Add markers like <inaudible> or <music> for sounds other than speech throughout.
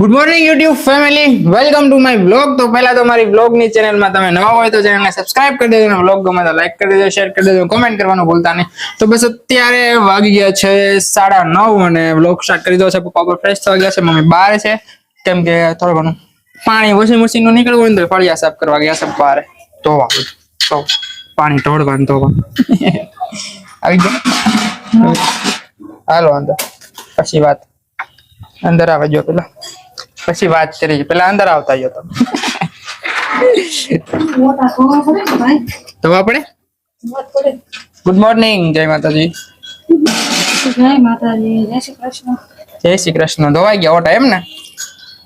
Good morning YouTube family welcome to my blog તો પહેલા તો મારી બ્લોગની ચેનલમાં તમે નવા હોય તો ચેનલને સબસ્ક્રાઇબ કરી દેજો અને બ્લોગ ગમે તો લાઈક કરી દેજો શેર કરી દેજો કોમેન્ટ કરવાનું ભૂલતા નહીં. તો બસ અત્યારે વાગી ગયા છે સાડા નવ અને બ્લોગ સ્ટાર્ટ કરી દો છે. પપ્પા પર ફ્રેશ થવા ગયા છે મમ્મી બહાર છે. કેમ કે થોડું ઘણું પાણી વોશિંગ મશીનનું નીકળવું હોય ને તો ફળિયા સાફ કરવા ગયા છે બહાર. ધોવા તો પાણી ઢોળવાનું ધોવાનું આવી ગયો? હાલો અંદર. પછી વાત. અંદર આવે જો પેલા. પછી વાત કરી પેલા અંદર આવતા ને ભાઈ તો આપણે ગુડ મોર્નિંગ જય માતાજી. જય માતાજી જય શ્રી કૃષ્ણ. જય શ્રી કૃષ્ણ. ધોવાઈ ગયા ઓટા એમ ને?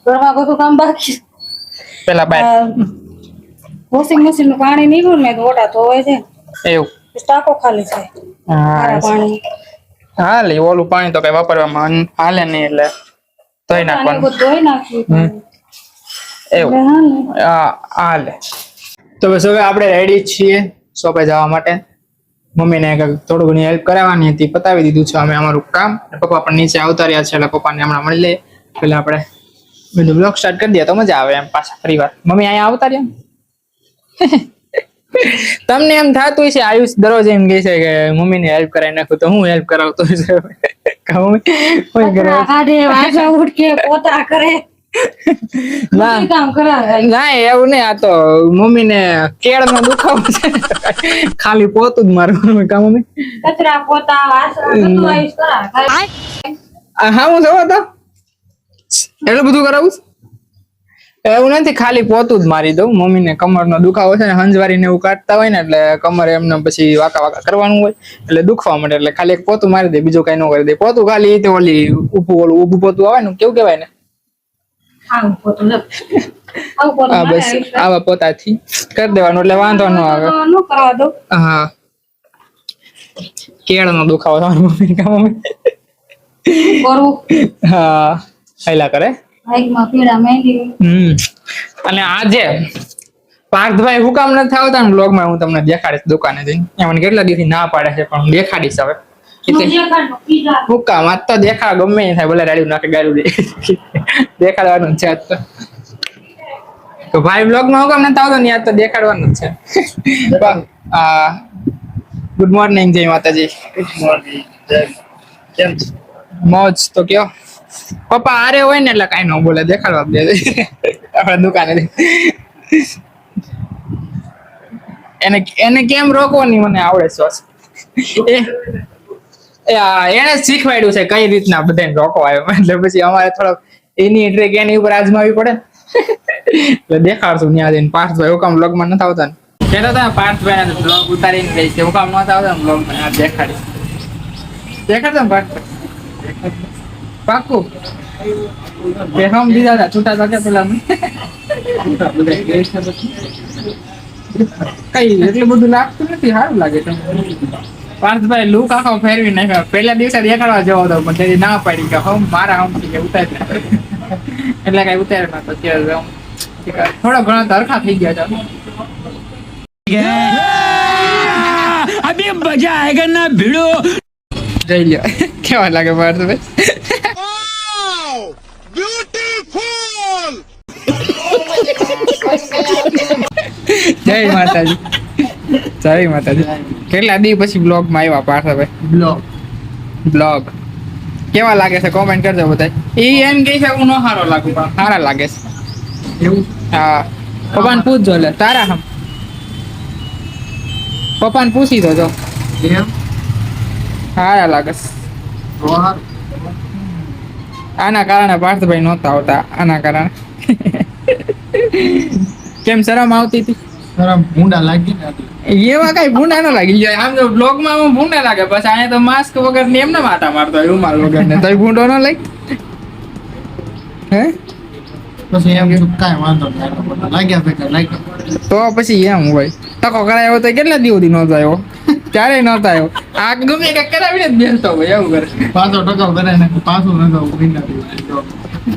ઘરમાં બધું કામ બાકી. પેલા બાય વોશિંગ મશીનનું પાણી નીકળ્યું ને તો ઓટા ધોવાય છે એવું. ટાંકો ખાલી થાય. હા પાણી. હાલે ઓલું પાણી તો કઈ વાપરવામાં હાલે નહીં એટલે. પાણી નાખવાનું. ધોઈ નાખ્યું એવું. હા હાલે. તો બસ હવે આપણે રેડી છીએ શોપે જવા માટે. મમ્મીને થોડું ઘણી હેલ્પ કરાવવાની હતી પતાવી દીધું છે અમે અમારું કામ. પપ્પા પણ નીચે આવતા રહ્યા છે એટલે પપ્પાને હમણાં મળી લઈએ પેલા આપણે બધું બ્લોગ સ્ટાર્ટ કરી દઈએ તો મજા આવે એમ પાછા ફરી વાર. મમ્મી અહીંયા આવતા રહ્યા <laughs> તમને એમ થતું છે આયુષ દરરોજ એમ કહે છે કે મમ્મીને હેલ્પ કરાવી નાખું તો હું હેલ્પ કરાવતો છે મમ્મી કોઈ કરે કાઢે વાસણ ઉઠકે પોતા કરે. ના. કામ કરાવે. ના એવું નહીં આ તો મમ્મી ને કેળ નો દુખાવો છે. ખાલી પોતું જ મારું કામ મમ્મી. કચરા પોતા વાસણ બધું આવીશ કરા હા હું જોવો તો. એટલું બધું કરાવું? એવું નથી ખાલી પોતું જ મારી દઉં. મમ્મી ને કમર નો દુખાવો છે ને હંજવારી ને એવું કાઢતા હોય ને એટલે કમર એમને પછી વાકા વાકા કરવાનું હોય એટલે દુખવા માટે એટલે ખાલી એક પોતું મારી દે બીજું કઈ ન કરી દે. પોતું ખાલી તે ઓલી ઊભું ઓલું ઊભું પોતું આવે ને કેવું કેવાય ને પોતું <laughs> પોતું હા બસ આવા આવા પોતાથી કરી દેવાનું એટલે વાંધો ન આવે. હા. કેળ નો દુખાવો તમારી મમ્મી? હા હેલા કરે. બાઈકમાં પીડા મહેંદી હમ. અને આજે પાર્થભાઈ હું કામ નથી આવતા ને બ્લોગમાં હું તમને દેખાડીશ દુકાને જઈને. એ મને કેટલા દિવસથી ના પાડે છે પણ હું દેખાડીશ હવે. એટલે હું કામ આજ તો દેખાડ ગમે એ થાય ભલે રાડ્યું નાખે ગાડું દેખાડવાનું છે આજ તો. તો ભાઈ બ્લોગમાં હું કામ નથી આવતો ને આજ તો દેખાડવાનું જ છે. આ ગુડ મોર્નિંગ જય માતાજી. કેમ મોજ તો કયો. પપ્પા આરે હોય ને એટલે કઈ ન બોલે, દેખાડવા દે. આપણા દુકાને એને એને કેમ રોકવાની મને આવડે શ્વાસ એને શીખવાડ્યું છે કઈ રીતના બધાને રોકવાય એટલે પછી અમારે થોડોક એની ટ્રેક એની ઉપર આજમાવી પડે. એટલે દેખાડશું ત્યાં જઈને પાર્થભાઈ હુકામ બ્લોગમાં નથી આવતા ને? કહેતા હતા પાર્થભાઈ ને બ્લોગ ઉતારીને ગઈ છે. હુકામ નતા આવતા બ્લોગમાં દેખાડીશ દેખાડતા પાર્થભાઈ પાકું? પહેરવા દીધા હતા છૂટા હતા પેલા કઈ એટલું બધું લાગતું નથી સારું લાગે તમને પાર્થભાઈ લુક આખો ફેરવી નાખ્યો. પહેલા દિવસે દેખાડવા જવો તો પણ તેની ના પાડી કે હમ મારા હમ કે ઉતારી એટલે કઈ ઉતારી ના તો હમ થોડો ઘણો તરખા થઈ ગયા છો અભી મજા આયેગા ના ભીડો. જઈ લ્યો. કેવા લાગે પાર્થભાઈ? જય માતાજી. જય માતાજી. કેટલા દી પછી બ્લોગમાં આવ્યા પાર્થભાઈ? બ્લોગ બ્લોગ કેવા લાગે છે? કોમેન્ટ કરજો બધા એ એમ કહે છે હું નો સારો લાગુ પણ સારા લાગે છે. એવું? હા. પપ્પાને પૂછજો લે તારા હમ. પપ્પાને પૂછી દોજો. એમ? સારા લાગે છે. આના કારણે પાર્થભાઈ નહોતા આવતા. આના કારણે. કેમ શરમ આવતી હતી? ને. એવા કઈ ભૂંડા ન લાગી. જાય આમ તો બ્લોગમાં ભૂંડા લાગે પછી અહીંયા તો માસ્ક વગર ને એમને માથા મારતો હોય રૂમાલ વગર ને. તોય ભૂંડો ન લાગે. હે? પછી એમ કાંઈ વાંધો નહીં આટલો બધો. લાગ્યા ભેગા લાગ્યા. તો પછી એમ હોય. ટકો કરાયો તો કેટલા દિવસથી નહોતો આવ્યો? ક્યારે નહોતો આવ્યો. આ ગમે કે કરાવીને જ બેસતો હોય એવું કરે. પાછો ને.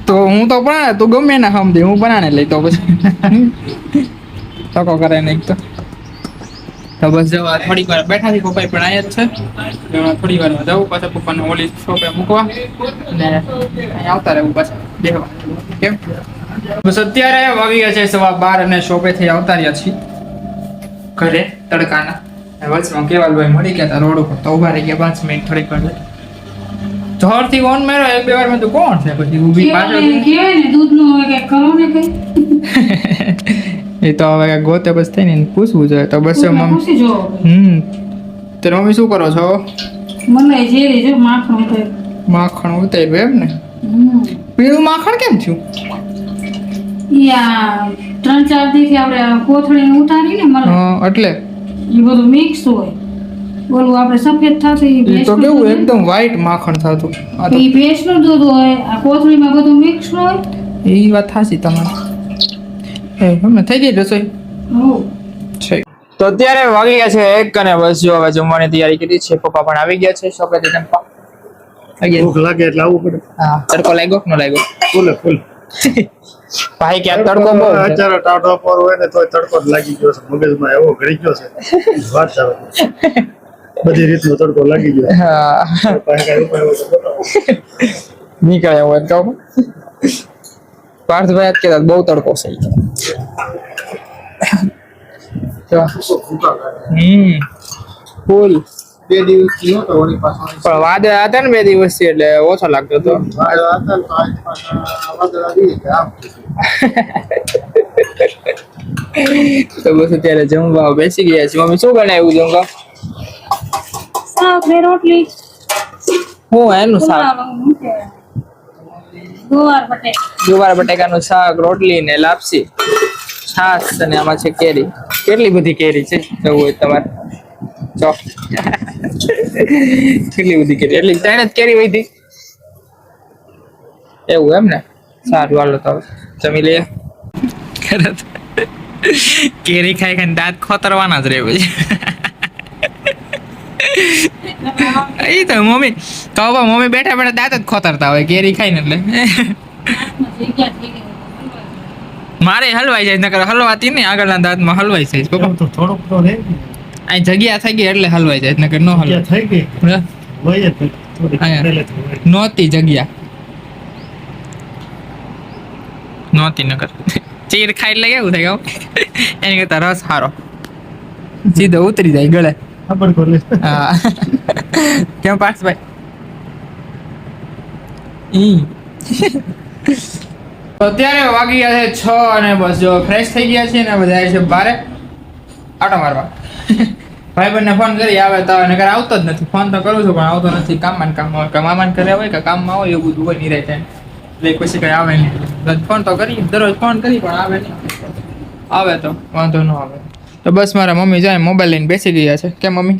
તો હું તો પણ તું ગમે ના સમજે હું બનાને લઈ તો પછી. ટકો કરે નહીં તો. તો બસ જવા થોડીક વાર બેઠા થી પપ્પા પણ આયા જ છે. થોડી વાર જવું પાછા પપ્પાને ઓલી શોપે મૂકવા. અને અહીંયા આવતા રહેવું પાછા દેવા કેમ? બસ અત્યારે વાગી ગયા છે સવા બાર અને શોપેથી આવતા રહ્યા છીએ. ઘરે તડકાના. વચમાં કેવાલભાઈ મળી ગયા હતા રોડ ઉપર તો ઊભા રહી ગયા પાંચ મિનિટ થોડીક વાર જોરથી ઓન માર્યો એક બે વાર મેં તો કોણ છે? પછી ઊભી પાછળ. ને દૂધનું હોય કરો ને કંઈક. <laughs> એ તો હવે ગોતે બસ થઈને એને પૂછવું જોઈએ તો બસ મમ્મી હમ. તો મમ્મી શું કરો છો? મને જે જો માખણ ઉતરે. માખણ ઉતાર્યું એમ ને. પીળું માખણ કેમ થયું? આ ત્રણ ચાર દીથી આપણે કોથળીને ઉતારી ને મરે હા, એટલે. એ બધું મિક્સ હોય. ઓલું આપણે સફેદ થતું એ તો કેવું એકદમ વ્હાઈટ માખણ થતું. એ ભેંસનું દૂધ હોય આ કોથળીમાં બધું મિક્સ હોય. એ વાત થાશી તમારી. થઈ ગઈ રસોઈ? છે. તો અત્યારે વાગી ગયા છે એક અને બસ જો હવે જમવાની તૈયારી કરી છે. પપ્પા પણ આવી ગયા છે શોપેથી જમવા. આવી ભૂખ લાગે એટલે આવવું પડે. હા તડકો લાગ્યો કે ન લાગ્યો? ફૂલ ફૂલ ભાઈ કે તડકો બહુ. અત્યારે ટાઢો પર હોય ને તોય તડકો જ લાગી ગયો છે. મગજમાં એવો ઘડી ગયો છે. વાત ચાલે. બધી રીતનો તડકો લાગી ગયો. હા. ઉપાય હોય તો પાર્થભાઈ જ કહેતા બહુ તડકો છે. હમ. ફૂલ. બે દિવસ પણ વાદળ હતા ને બે દિવસથી એટલે ઓછો લાગતો હતો. તો બસ અત્યારે જમવા બેસી ગયા છે મમ્મી શું બનાવ્યું જમવા? શાક ને રોટલી. હું એનું શાક. કહેવાય? ગોવાર બટેકા. ગુવાર બટેકાનું શાક, રોટલી ને લાપસી છાસ અને આમાં છે કેરી. કેટલી બધી કેરી છે? જવું હોય તમારે? ચો કેટલી બધી કેરી? એટલી ત્રણ જ કેરી વધી. એવું એમ ને? સારું, હાલો તો જમી લઈએ. કેરી ખાઈ ખાઈને દાંત ખોતરવાના જ રહે છે <laughs> એ તો મમ્મી તો હવે મમ્મી બેઠા બેઠા દાંત જ ખોતરતા હોય કેરી ખાઈને એટલે. જગ્યા થઈ ગઈ. મારે હલવાઈ જાય નકર હલવાતી નહીં આગળના દાંતમાં હલવાઈ જાય. પપ્પા તો થોડુંક તો રહે અહીં જગ્યા થઈ ગઈ એટલે હલવાઈ જાય નકર નો હલવાઈ થઈ ગઈ? ને. નહોતી જગ્યા. નહોતી નકર. ચીર ખાઈ એટલે કેવું થાય? એની કરતા રસ સારો. સીધો ઉતરી જાય ગળે. ખબર પડે. હા. કેમ પાર્થભાઈ ઈ. અત્યારે વાગી ગયા છે છ અને બસ જો ફ્રેશ થઈ ગયા છે ને બધા છે બારે. આટો મારવા. ભાઈ બંને ફોન કરી આવે તો નકર આવતો જ નથી. ફોન તો કરું છું પણ આવતો નથી. કામમાં ને કામ હોય કે મામાને હોય કે કામમાં હોય એવું બધું હોય નહીં રહે એટલે પછી કઈ આવે નહીં. ફોન તો કરી દરરોજ ફોન કરી પણ આવે નહીં. આવે તો વાંધો ન આવે. તો બસ મારા મમ્મી જાય મોબાઈલ લઈને બેસી ગયા છે. કે મમ્મી?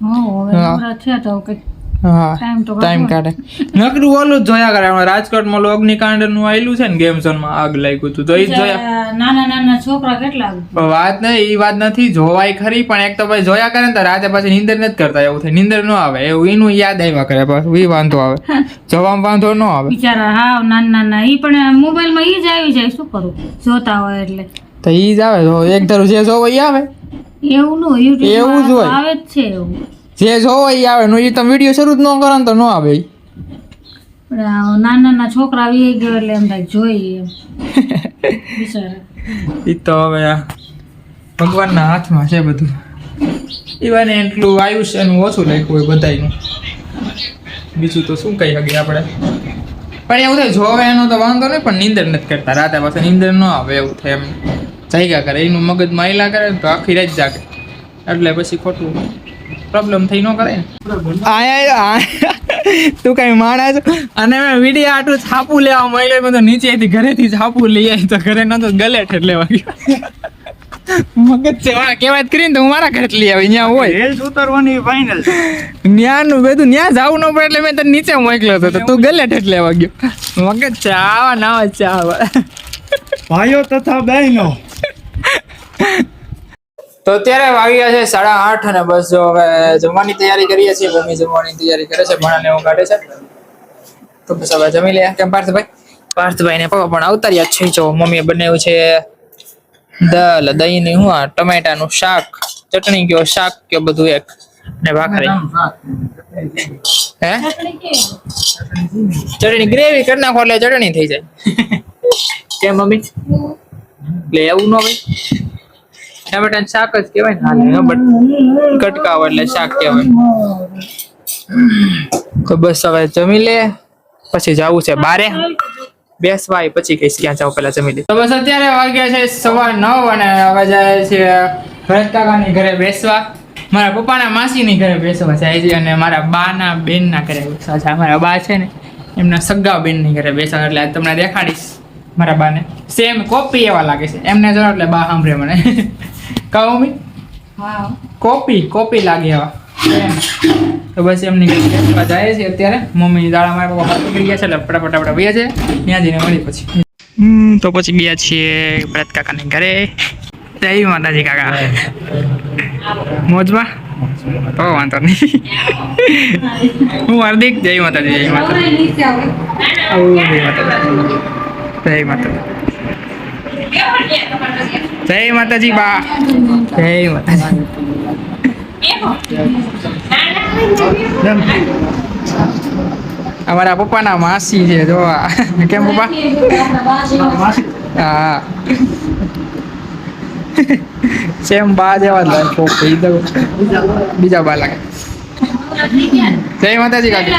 હા. નવરા થયા તો કંઈક હા Time તો ટાઈમ કાઢે. નકરું ઓલું જોયા કરે હમણાં રાજકોટમાં અગ્નિકાંડનું આવેલું છે ને ગેમમાં આગ લાગ્યું હતું તો એ જોયા. નાના નાના છોકરા કેટલા વાત નહીં એ વાત નથી જોવાય ખરી પણ એક તો ભાઈ જોયા કરે ને તો રાતે પાછી નીંદર નથી કરતા એવું થાય. નીંદર ન આવે એવું એનું યાદ આવ્યા કરે પાછું એ વાંધો આવે. <laughs> જોવામાં વાંધો ન આવે. બિચારા હા નાના નાના એ પણ મોબાઈલમાં ઈ જ આવી જાય શું કરું? જોતા હોય એટલે. તો એ જ આવે. તો એક ધરું જે જોવો એ આવે. એવું નો યુટ્યુબ એવું જ હોય. આવે જ છે એવું. જે જોવો એ આવે. નું એ તમે વીડિયો શરૂ જ ન કરો ને તો ન આવે ઈ. નાના નાના છોકરા આવી ગયો એટલે એમ થાય જોઈએ એમ <laughs> ઈ તો હવે આ ભગવાનના હાથમાં છે બધું. ઈવાને એટલું આયુષ્ય એનું ઓછું લખ્યું હોય બધાયનું. બીજું તો શું કહી શકીએ આપણે? પણ એવું થાય જોવે એનો તો વાંધો નહીં પણ નીંદર નથી કરતા. રાતે પાછા નીંદર ન આવે એવું થાય એમ. જાગ્યા કરે એનું મગજ માયલા કરે તો આખી રાત જાગે. એટલે પછી ખોટું પ્રોબ્લેમ થઈ ન કરે તું કઈ માણસ અને મેં વીડિયો આટલું છાપું લેવા મળ્યો મેં તો નીચેથી ઘરેથી છાપું લઈ આવી તો ઘરે નતો ગલેઠ એટલે વાગ્યો મગજ છે વાળા કહેવાય કરીને તો હું મારા ઘરે લઈ આવી ત્યાં હોય. રેલ્સ ઉતારવાની ફાઇનલ ન્યાનું બધું ન્યા જવું ન પડે એટલે મેં તને નીચે મોકલ્યો હતો તો તું ગલેઠ એટલે વાગ્યો મગજ છે આવા ના છે આવા. ભાઈઓ તથા બહેનો. તો અત્યારે વાગ્યા છે સાડા આઠ અને બસ જો હવે જમવાની તૈયારી કરીએ છીએ મમ્મી જમવાની તૈયારી કરે છે ભણાને એવું કાઢે છે. તો બસ હવે જમી લે કેમ પાર્થભાઈ? પાર્થભાઈ ને પપ્પા પણ અવતાર્યા જ છે. જો મમ્મીએ બનાવ્યું છે દાલ દહીં ની હું આ ટમેટાનું શાક ચટણી કયો શાક કયો બધું એક ને ભાખરી. હે? ચટણી ગ્રેવી કરી નાખો એટલે ચટણી થઈ જાય. કેમ મમ્મી? એટલે એવું ન હોય. ટમેટાનું શાક જ કહેવાય ને હાલે બટ કટકા હોય એટલે શાક કહેવાય. તો બસ હવે જમી લે, પછી જવું છે બારે. બેસવાય પછી કહીશ ક્યાં જાવ પેલા જમી લે. તો બસ અત્યારે વાગ્યા છે સવાર નવ અને હવે જાય છે ભરત ઘરે બેસવા. મારા પપ્પાના માસીની ઘરે બેસવા જાય છે અને મારા બાના બેનના ઘરે બેસવા મારા બા છે ને, એમના સગા બેનની ઘરે બેસવા, એટલે તમને દેખાડીશ. મારા બાને. સેમ કોપી એવા લાગે છે. એમને જો એટલે બા સાંભળે મને. કહું મમ્મી. હા કોપી કોપી લાગે એવા. તો બસ એમની જાય છે અત્યારે. મમ્મી દાડા મારા પપ્પા નીકળી ગયા છે એટલે ફટાફટ આપણે વયા છે ત્યાં જઈને મળી પછી. હમ તો પછી ગયા છીએ ભરત કાકાની ઘરે. જય માતાજી કાકા. મોજમાં? તો વાંધો નહીં. હું હાર્દિક જય માતાજી જય માતાજી. આવું જય માતાજી. જય માતાજી. જય માતાજી બા. જય માતાજી. અમારા પપ્પાના માસી છે, જો. કેમ પપ્પા? હા. સેમ બા જેવા જ લાગે બીજા બા લાગે. જય માતાજી કાકી.